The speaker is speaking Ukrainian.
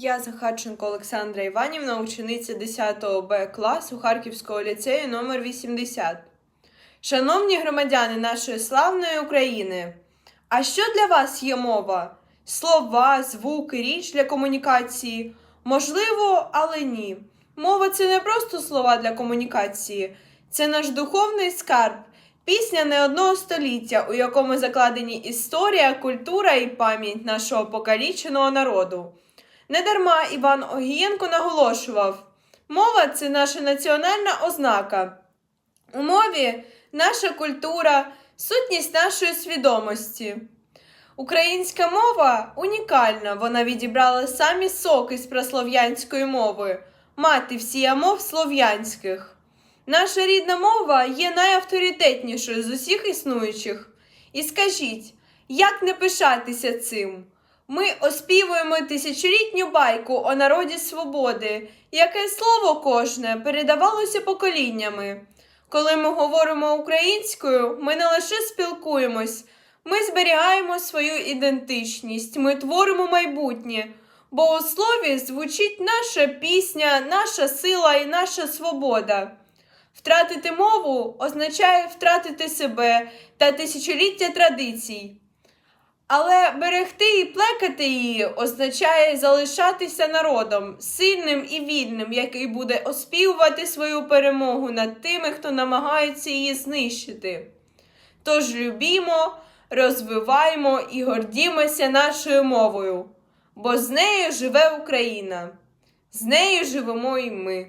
Я Захарченко Олександра Іванівна, учениця 10 Б класу Харківського ліцею номер 80. Шановні громадяни нашої славної України, а що для вас є мова? Слова, звуки, річ для комунікації? Можливо, але ні. Мова це не просто слова для комунікації, це наш духовний скарб, пісня не одного століття, у якому закладені історія, культура і пам'ять нашого покаліченого народу. Недарма Іван Огієнко наголошував: мова це наша національна ознака. У мові наша культура, сутність нашої свідомості. Українська мова унікальна, вона відібрала самі соки з прослов'янської мови, мати всія мов слов'янських. Наша рідна мова є найавторитетнішою з усіх існуючих. І скажіть, як не пишатися цим? Ми оспівуємо тисячолітню байку о народі свободи, яке слово кожне передавалося поколіннями. Коли ми говоримо українською, ми не лише спілкуємось, ми зберігаємо свою ідентичність, ми творимо майбутнє, бо у слові звучить наша пісня, наша сила і наша свобода. Втратити мову означає втратити себе та тисячоліття традицій. Але берегти і плекати її означає залишатися народом, сильним і вільним, який буде оспівувати свою перемогу над тими, хто намагається її знищити. Тож любімо, розвиваймо і гордімося нашою мовою, бо з нею живе Україна, з нею живемо і ми.